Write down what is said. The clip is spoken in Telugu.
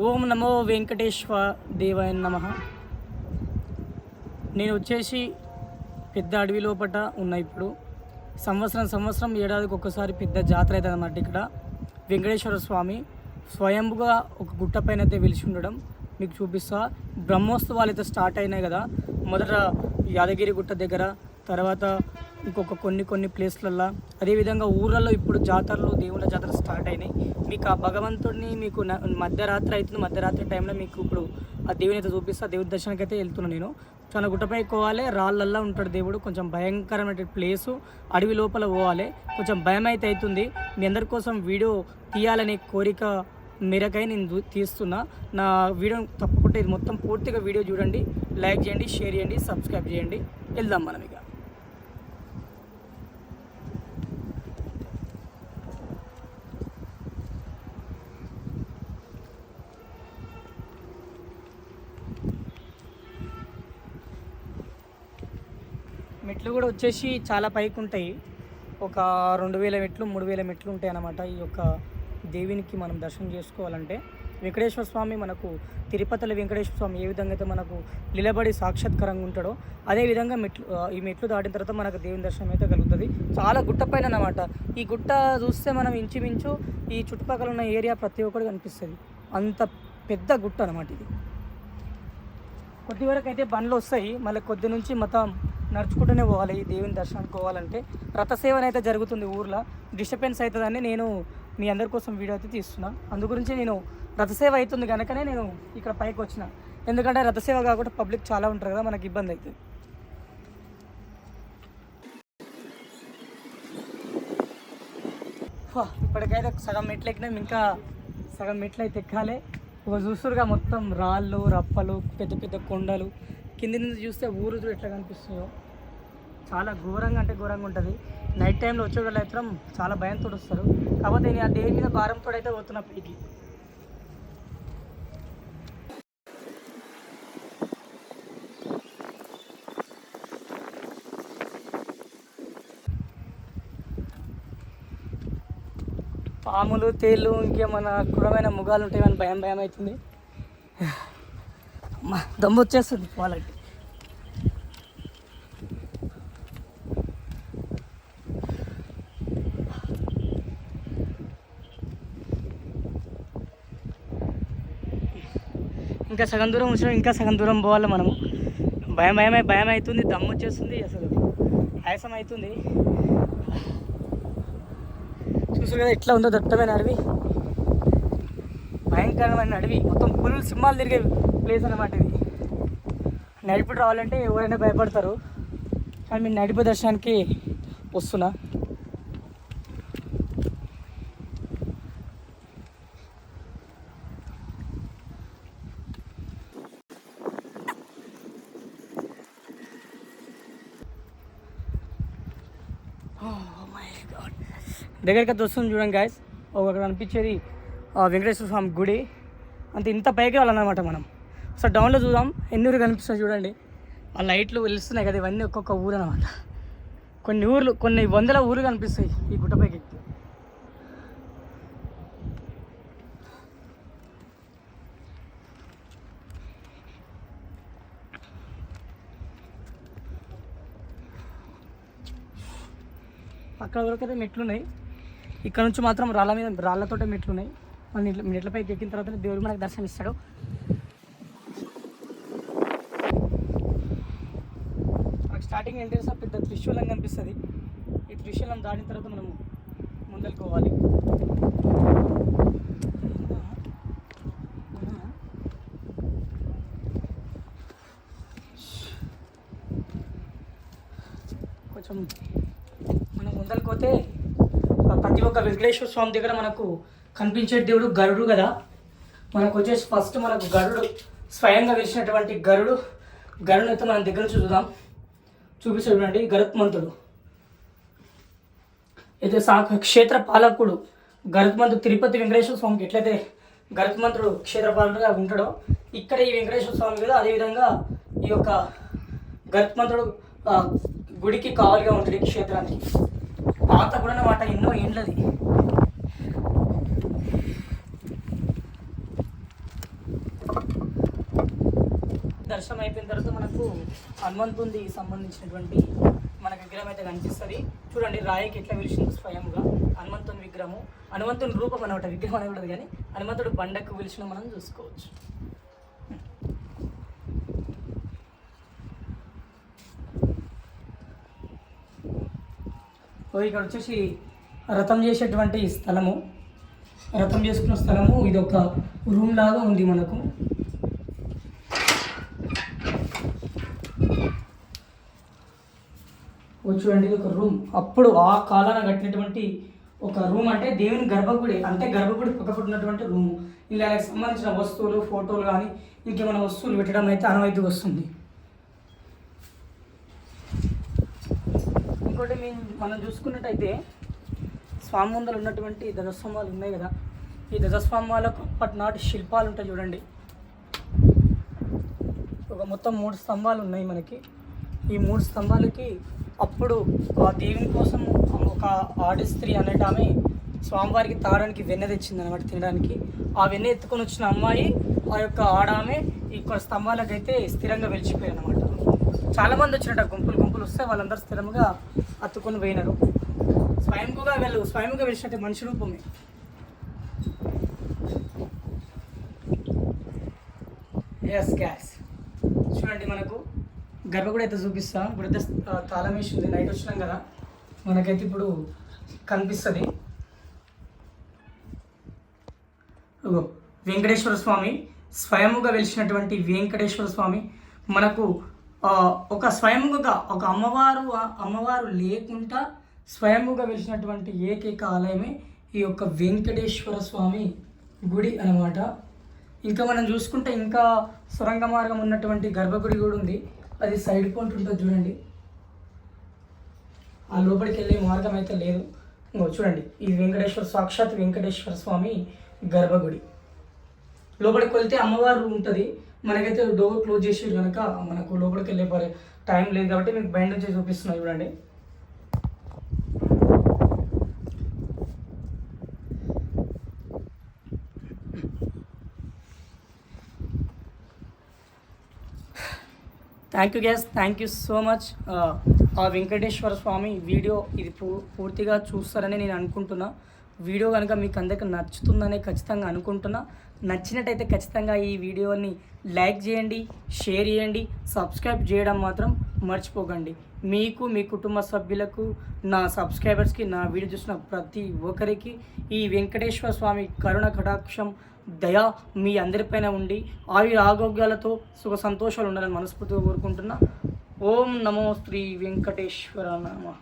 ఓం నమో వెంకటేశ్వర దేవాయ నమ. నేను వచ్చేసి పెద్ద అడవి లోపట ఉన్నా ఇప్పుడు. సంవత్సరం సంవత్సరం ఏడాదికి ఒక్కసారి పెద్ద జాతర అవుతుంది అన్నమాట ఇక్కడ. వెంకటేశ్వర స్వామి స్వయంగా ఒక గుట్ట పైన అయితే వెలిసి ఉండడం మీకు చూపిస్తా. బ్రహ్మోత్సవాలు అయితే స్టార్ట్ అయినాయి కదా. మొదట యాదగిరి గుట్ట దగ్గర తర్వాత ఇంకొక కొన్ని కొన్ని ప్లేస్లల్లో. అదేవిధంగా ఊర్లలో ఇప్పుడు జాతరలు దేవుళ్ళ జాతర స్టార్ట్ అయినాయి. మీకు ఆ భగవంతుడిని మీకు మధ్యరాత్రి అవుతుంది మధ్యరాత్రి టైంలో మీకు ఇప్పుడు ఆ దేవుని అయితే చూపిస్తా. దేవుడి దర్శనానికి అయితే వెళ్తున్నాను నేను. చాలా గుట్టపై పోవాలి రాళ్ళల్లో ఉంటాడు దేవుడు. కొంచెం భయంకరమైన ప్లేసు. అడవి లోపల పోవాలి. కొంచెం భయం అయితే అవుతుంది మీ అందరి కోసం వీడియో తీయాలనే కోరిక మేరకై నేను తీస్తున్నా. నా వీడియో తప్పకుండా ఇది మొత్తం పూర్తిగా వీడియో చూడండి. లైక్ చేయండి షేర్ చేయండి సబ్స్క్రైబ్ చేయండి. వెళ్దాం మనం ఇక. మెట్లు కూడా వచ్చేసి చాలా పైకి ఉంటాయి. ఒక రెండు వేల మెట్లు మూడు వేల మెట్లు ఉంటాయి అన్నమాట ఈ యొక్క దేవునికి మనం దర్శనం చేసుకోవాలంటే. వెంకటేశ్వర స్వామి మనకు తిరుపతిలో వెంకటేశ్వర స్వామి ఏ విధంగా అయితే మనకు నిలబడి సాక్షాత్కరంగా ఉంటాడో అదే విధంగా మెట్లు ఈ మెట్లు దాటిన తర్వాత మనకు దేవుని దర్శనం అయితే కలుగుతుంది. చాలా గుట్ట పైన అన్నమాట. ఈ గుట్ట చూస్తే మనం ఇంచుమించు ఈ చుట్టుపక్కల ఉన్న ఏరియా ప్రతి ఒక్కటి కనిపిస్తుంది. అంత పెద్ద గుట్ట అనమాట ఇది. కొద్ది వరకు అయితే బండ్లు వస్తాయి. మళ్ళీ కొద్ది నుంచి మొత్తం నడుచుకుంటూనే పోవాలి ఈ దేవుని దర్శనానికి పోవాలంటే. రథసేవన అయితే జరుగుతుంది ఊర్లో. డిస్టర్బెన్స్ అవుతుందని నేను మీ అందరి కోసం వీడియో అయితే తీస్తున్నా. అందు గురించి నేను రథసేవ అవుతుంది కనుకనే నేను ఇక్కడ పైకి వచ్చిన. ఎందుకంటే రథసేవ కాకుండా పబ్లిక్ చాలా ఉంటారు కదా మనకి ఇబ్బంది అవుతుంది. ఇప్పటికైతే సగం మెట్లు ఎక్కినాం ఇంకా సగం మెట్లు అయితే ఎక్కాలి. ఒక చూస్తురుగా మొత్తం రాళ్ళు రప్పలు పెద్ద పెద్ద కొండలు. కింది నుంచి చూస్తే ఊరు ఎట్లా కనిపిస్తుందో. చాలా ఘోరంగా అంటే ఘోరంగా ఉంటుంది. నైట్ టైంలో వచ్చే వాళ్ళు అయితే చాలా భయంతో వస్తారు. కాకపోతే నేను ఆ దేని మీద భారంతో అయితే పోతున్నా పైకి. పాములు తేళ్ళు ఇంకేమైనా క్రూరమైన ముఖాలు ఉంటాయని భయం భయం అవుతుంది? అమ్మా దమ్ము వచ్చేస్తుంది పోవాలంటే. ఇంకా సగం దూరం వచ్చినాం ఇంకా సగం దూరం పోవాలి మనము. భయం భయమే భయం అవుతుంది దమ్ము వచ్చేస్తుంది అసలు. ఆయాసం అవుతుంది. చూసారు కదా ఎట్లా ఉందో దట్టమైన అడవి. భయంకరమైన అడవి. మొత్తం పులులు సింహాలు తిరిగేవి ప్లేస్ అన్నమాట ఇది. నడిపి రావాలంటే ఎవరైనా భయపడతారు. కానీ మీ నడిపి దర్శనానికి వస్తున్నా. Oh దగ్గరికి అయితే వస్తుంది చూడండి గాయస్ ఒక అక్కడ అనిపించేది వెంకటేశ్వర స్వామి గుడి. అంత ఇంత పైకి వెళ్ళాలన్నమాట మనం. సో డౌన్లో చూద్దాం. ఎన్ని ఊరు కనిపిస్తున్నాయి చూడండి. ఆ లైట్లు వెలుస్తున్నాయి కదా ఇవన్నీ ఒక్కొక్క ఊరు అనమాట కొన్ని ఊర్లు కొన్ని వందల ఊర్లు కనిపిస్తాయి ఈ గుట్టపైకి. ఎక్కితే అక్కడ వరకు అయితే మెట్లు ఉన్నాయి ఇక్కడ నుంచి మాత్రం రాళ్ళ మీద రాళ్ళతోటే మెట్లు ఉన్నాయి మన మెట్లపైకి ఎక్కిన తర్వాత దేవుడు మనకు దర్శనం ఇస్తాడు స్టార్టింగ్ ఎంట్రెన్స్ పెద్ద త్రిశూలం కనిపిస్తుంది. ఈ త్రిశూలం దాటిన తర్వాత మనం ముందలుకోవాలి. కొంచెం మనం ముందరికి ప్రతి ఒక్క వెంకటేశ్వర స్వామి దగ్గర మనకు కనిపించే దేవుడు గరుడు కదా. మనకు వచ్చేసి ఫస్ట్ మనకు గరుడు స్వయంగా వెలిసినటువంటి గరుడు. గరుడు అయితే మనం దగ్గర చూద్దాం. చూపిస్తాడు చూడండి గరుత్మంతుడు. అయితే సా క్షేత్ర పాలకుడు గరుత్మంతుడు తిరుపతి వెంకటేశ్వర స్వామికి ఎట్లయితే గరుత్మంతుడు క్షేత్రపాలకుడుగా ఉంటాడో ఇక్కడ ఈ వెంకటేశ్వర స్వామి కదా అదేవిధంగా ఈ యొక్క గరుత్మంతుడు గుడికి కావాలిగా ఉంటాడు ఈ క్షేత్రానికి. పాత కూడా మాట ఎన్నో ఏండ్లది. దర్శనం అయిపోయిన తర్వాత మనకు హనుమంతుంది సంబంధించినటువంటి మనకు విగ్రహం అయితే కనిపిస్తుంది. చూడండి రాయికి ఎట్లా పిలిచిందో స్వయంగా. హనుమంతుని విగ్రహము హనుమంతుని రూపం అనమాట విగ్రహం అనకూడదు కానీ హనుమంతుడు బండకు పిలిచిన మనం చూసుకోవచ్చు. ఇక్కడ వచ్చేసి రథం చేసేటువంటి స్థలము. రథం చేసుకున్న స్థలము ఇది ఒక రూమ్ లాగా ఉంది మనకు ఓ చూడండి ఇది ఒక రూమ్. అప్పుడు ఆ కాలాన కట్టినటువంటి ఒక రూమ్ అంటే దేవుని గర్భగుడి అంటే గర్భగుడి పక్కపడి ఉన్నటువంటి రూమ్. ఇలా సంబంధించిన వస్తువులు ఫోటోలు కానీ ఇంకేమైనా వస్తువులు పెట్టడం అయితే అనవైతే వస్తుంది. ఇంకోటి మేము మనం చూసుకున్నట్టయితే స్వామి ముందర ఉన్నటువంటి ధ్వజస్తంభాలు ఉన్నాయి కదా. ఈ ధ్వజస్తంభాలకు అప్పటి నాటి శిల్పాలు ఉంటాయి చూడండి. ఒక మొత్తం మూడు స్తంభాలు ఉన్నాయి మనకి. ఈ మూడు స్తంభాలకి అప్పుడు ఆ దేవుని కోసం ఒక ఆడి స్త్రీ అనేట ఆమె స్వామివారికి తాగడానికి వెన్నె తెచ్చింది అనమాట తినడానికి. ఆ వెన్నె ఎత్తుకొని వచ్చిన అమ్మాయి ఆ యొక్క ఆడామె ఈ స్తంభాలకైతే స్థిరంగా వెలిచిపోయారు అనమాట చాలామంది వచ్చినట్టు గుంపులు గుంపులు వస్తే వాళ్ళందరూ స్థిరంగా అత్తుకొని పోయినారు. స్వయంగా వెళ్ళు స్వయంగా వెలిచినట్టు మనిషి రూపమే. ఎస్ గ్యాస్ చూడండి మనకు గర్భగుడి అయితే చూపిస్తాం. ఇప్పుడైతే ఆ, తాళం వేసింది. నైట్ వచ్చినాం కదా. మనకైతే ఇప్పుడు కనిపిస్తుంది. వెంకటేశ్వర స్వామి స్వయముగా వెలిసినటువంటి వెంకటేశ్వర స్వామి మనకు ఒక స్వయముగా ఒక అమ్మవారు అమ్మవారు లేకుండా స్వయముగా వెలిసినటువంటి ఏకైక ఆలయమే ఈ యొక్క వెంకటేశ్వర స్వామి గుడి అన్నమాట. ఇంకా మనం చూసుకుంటే ఇంకా సొరంగ మార్గం ఉన్నటువంటి గర్భగుడి కూడా ఉంది. అది సైడ్ పాయింట్ ఉంటుంది చూడండి. ఆ లోపలికి వెళ్ళే మార్గం అయితే లేదు. ఇంకో చూడండి ఈ వెంకటేశ్వర సాక్షాత్ వెంకటేశ్వర స్వామి గర్భగుడి. లోపలికి వెళ్తే అమ్మవారు ఉంటుంది. మనకైతే డోర్ క్లోజ్ చేసేది కనుక మనకు లోపలికి వెళ్ళే టైం లేదు కాబట్టి మీకు బయట నుంచి చూపిస్తున్నాను చూడండి. Thank you guys thank you so much ఆ వెంకటేశ్వర స్వామి వీడియో ఇది పూ- పూర్తిగా చూస్తారని నేను అనుకుంటున్నా. వీడియో కనుక మీకు అందరికి నచ్చుతుందని ఖచ్చితంగా అనుకుంటున్నా. నచ్చినట్టయితే ఖచ్చితంగా ఈ వీడియోని లైక్ చేయండి షేర్ చేయండి సబ్స్క్రైబ్ చేయడం మాత్రం మర్చిపోకండి. మీకు మీ కుటుంబ సభ్యులకు నా సబ్స్క్రైబర్స్కి నా వీడియో చూసిన ప్రతి ఒక్కరికి ఈ వెంకటేశ్వర స్వామి కరుణ కటాక్షం దయ మీ అందరిపైన ఉండి ఆయుర ఆరోగ్యాలతో సుఖ సంతోషాలు ఉండాలని మనస్ఫూర్తిగా కోరుకుంటున్నా. ఓం నమో శ్రీ వెంకటేశ్వర నమ.